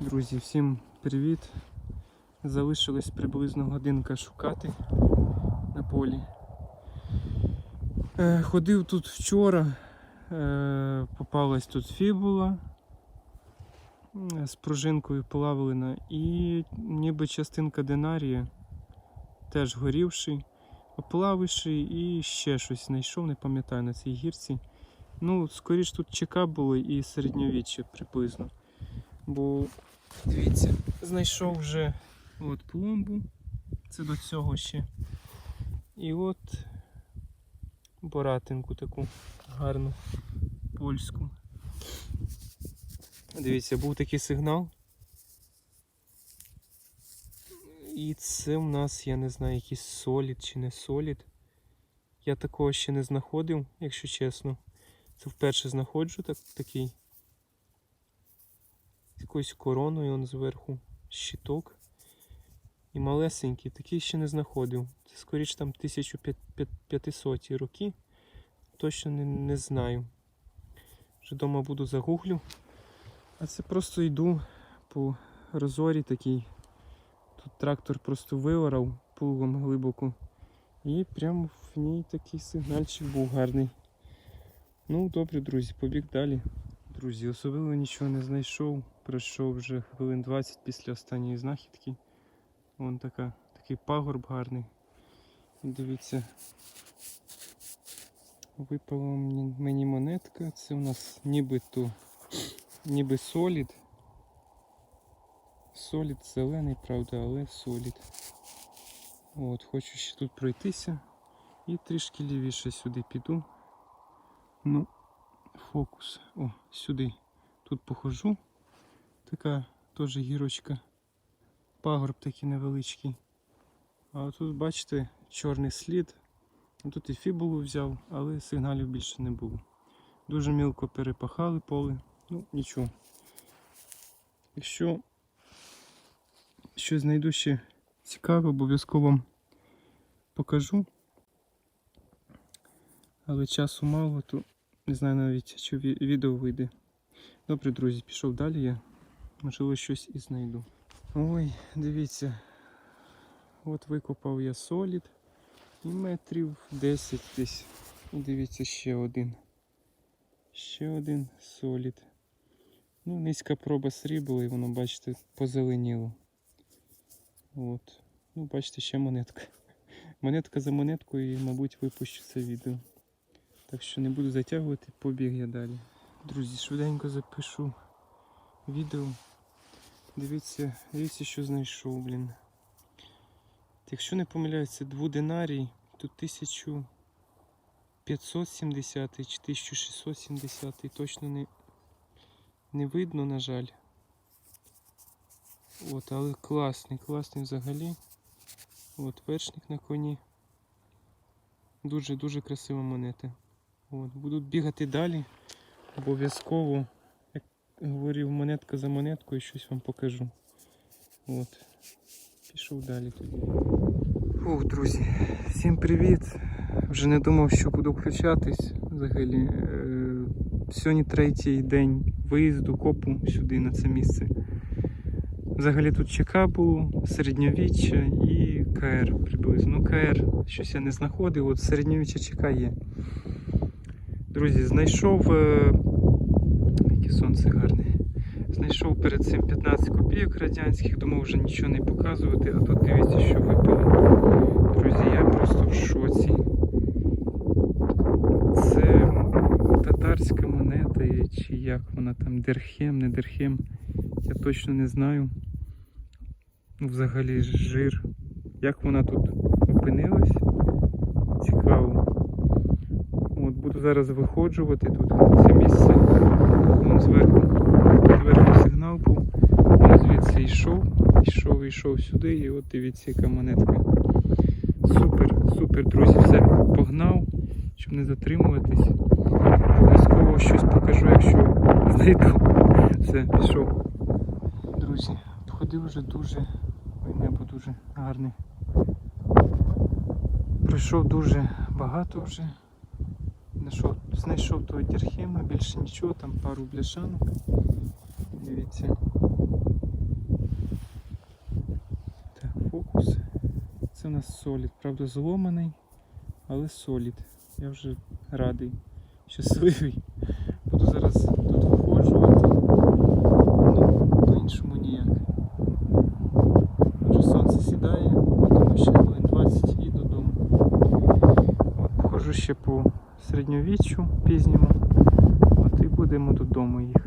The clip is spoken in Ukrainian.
Друзі, всім привіт! Залишилось приблизно годинка шукати на полі. Е, ходив тут вчора, е, попалась тут фібула з пружинкою плавлена і ніби частинка динарія, теж горівший, оплавивший і ще щось знайшов, не пам'ятаю на цій гірці. Ну, скоріш тут ЧК було і середньовіччя приблизно. Бо дивіться, знайшов вже от пломбу, це до цього ще. І от боратинку таку гарну польську. Дивіться, був такий сигнал. І це в нас, я не знаю, якийсь солід чи не солід. Я такого ще не знаходив, якщо чесно. Це вперше знаходжу так, такий якоюсь короною он зверху щиток. І малесенький, такий ще не знаходив. Це скоріш там 1500 роки. Точно не, не знаю. Вже вдома буду загуглю. А це просто йду по розорі такий. Тут трактор просто виорав пулгом глибоко. І прямо в ній такий сигнальчик був гарний. Ну, добре, друзі, побіг далі. Друзі, особливо нічого не знайшов. Пройшов вже хвилин 20 після останньої знахідки. Вон така, такий пагорб гарний. Дивіться. Випала мені монетка. Це у нас нібито ніби солід. Солід зелений, правда, але солід. От, хочу ще тут пройтися і трішки лівіше сюди піду. Ну, фокус. О, сюди. Тут похожу. Така теж гірочка. Пагорб такий невеличкий. А тут, бачите, чорний слід. Тут і фібулу взяв, але сигналів більше не було. Дуже мілко перепахали поле. Ну, нічого. Якщо щось знайду ще цікаве, обов'язково вам покажу. Але часу мало, то не знаю навіть, чи відео вийде. Добре, друзі, пішов далі я. Можливо, щось і знайду. Ой, дивіться. От викопав я солід. І метрів 10 десь. Дивіться ще один. Ще один солід. Ну, низька проба срібла і воно, бачите, позеленіло. От. Ну, бачите, ще монетка. Монетка за монеткою і, мабуть, випущу це відео. Так що не буду затягувати, побіг я далі. Друзі, швиденько запишу відео. Дивіться, дивіться, що знайшов, блін. Якщо не помиляюся, двудинарій, тут 1570 чи 1670 точно не, не видно, на жаль. От, але класний, класний взагалі. От вершник на коні. Дуже-дуже красива монета. От, буду бігати далі. Обов'язково, як говорив, монетка за монеткою, щось вам покажу. От. Пішов далі тоді. Друзі, всім привіт. Вже не думав, що буду включатись взагалі. Е, Сьогодні третій день виїзду копу сюди на це місце. Взагалі тут ЧК було, середньовіччя і КР приблизно. Ну, КР щось я не знаходив, от середньовіччя ЧК є. Друзі, знайшов. е, Яке сонце гарне. Знайшов перед цим 15 копійок радянських, думав вже нічого не показувати, а тут дивіться, що випало. Друзі, я просто в шоці. Це татарська монета, чи як вона там, дерхем, не дерхем. Я точно не знаю. Ну, Взагалі жир. Як вона тут опинилась? Цікаво. Буду зараз виходжувати тут це місце. Вон зверху. Зверху сигнал був. Він звідси йшов, йшов, йшов сюди, і от дивіться, яка монетка. Супер, супер, друзі, все погнав, щоб не затримуватись. Обов'язково щось покажу, якщо знайду. Все, пішов. Друзі, ходив вже дуже. Небо дуже гарне. Пройшов дуже багато вже. Знайшов знайшов тої дірхеми, більше нічого, там пару бляшанок. Дивіться. Так, фокус. Це у нас солід, правда зломаний, але солід. Я вже радий, щасливий. Буду зараз тут виходжувати. Ну, по-іншому ніяк. Вже сонце сідає, думаю, ще хвилин 20 і додому. От, Хожу ще по середньовіччю пізньому. От і будемо додому їхати.